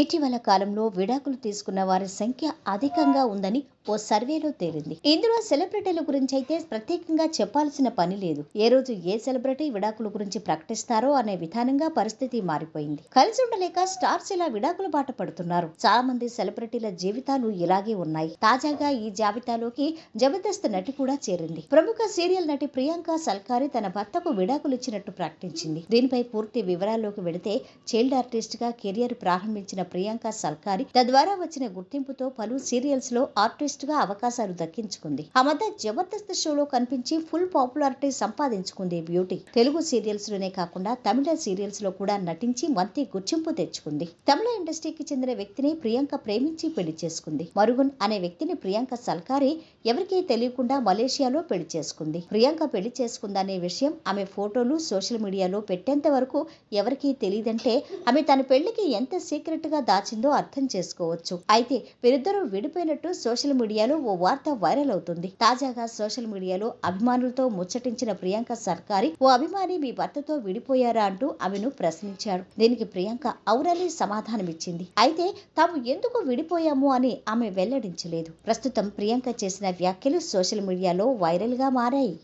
ఇటీవల కాలంలో విడాకులు తీసుకున్న వారి సంఖ్య అధికంగా ఉందని ఓ సర్వేలో తేలింది. ఇందులో సెలబ్రిటీల గురించి అయితే ప్రత్యేకంగా చెప్పాల్సిన పని లేదు. ఏ రోజు ఏ సెలబ్రిటీ విడాకుల గురించి ప్రకటిస్తారో అనే విధానంగా పరిస్థితి మారిపోయింది. కలిసి ఉండలేక స్టార్స్ ఇలా విడాకుల బాట పడుతున్నారు. చాలా మంది సెలబ్రిటీల జీవితాలు ఇలాగే ఉన్నాయి. తాజాగా ఈ జాబితాలోకి జబర్దస్త్ నటి కూడా చేరింది. ప్రముఖ సీరియల్ నటి ప్రియాంక సల్కారి తన భర్తకు విడాకులు ఇచ్చినట్టు ప్రకటించింది. దీనిపై పూర్తి వివరాల్లోకి వెళితే చైల్డ్ ఆర్టిస్ట్గా కెరియర్ ప్రారంభించిన ప్రియాంక సల్కారి తద్వారా వచ్చిన గుర్తింపుతో పలు సీరియల్స్లో ఆర్టిస్ట్గా అవకాశాలు దక్కించుకుంది. ఆ మధ్య జబర్దస్త్ షోలో కనిపించి ఫుల్ పాపులారిటీ సంపాదించుకుంది బ్యూటీ. తెలుగు సీరియల్స్లోనే కాకుండా తమిళ సీరియల్స్లో కూడా నటించి మంచి గుర్తింపు తెచ్చుకుంది. తమిళ ఇండస్ట్రీకి చెందిన వ్యక్తిని ప్రియాంక ప్రేమించి పెళ్ళి చేసుకుంది. మరుగున్ అనే వ్యక్తిని ప్రియాంక సల్కారి ఎవరికీ తెలియకుండా మలేషియాలో పెళ్ళి చేసుకుంది. ప్రియాంక పెళ్ళి చేసుకుందనే విషయం ఆమె ఫోటోలు సోషల్ మీడియాలో పెట్టేంత వరకు ఎవరికీ తెలియదంటే ఆమె తన పెళ్ళికి ఎంత సీక్రెట్గా దాచిందో అర్థం చేసుకోవచ్చు. అయితే వీరిద్దరూ విడిపోయినట్టు సోషల్ మీడియాలో ఓ వార్త వైరల్ అవుతుంది. తాజాగా సోషల్ మీడియాలో అభిమానులతో ముచ్చటించిన ప్రియాంక సర్కారి ఓ అభిమాని మీ భర్తతో విడిపోయారా? అంటూ ఆమెను ప్రశ్నించాడు. దీనికి ప్రియాంక ఔరలే సమాధానమిచ్చింది. అయితే తాము ఎందుకు విడిపోయాము అని ఆమె వెల్లడించలేదు. ప్రస్తుతం ప్రియాంక చేసిన వ్యాఖ్యలు సోషల్ మీడియాలో వైరల్గా మారాయి.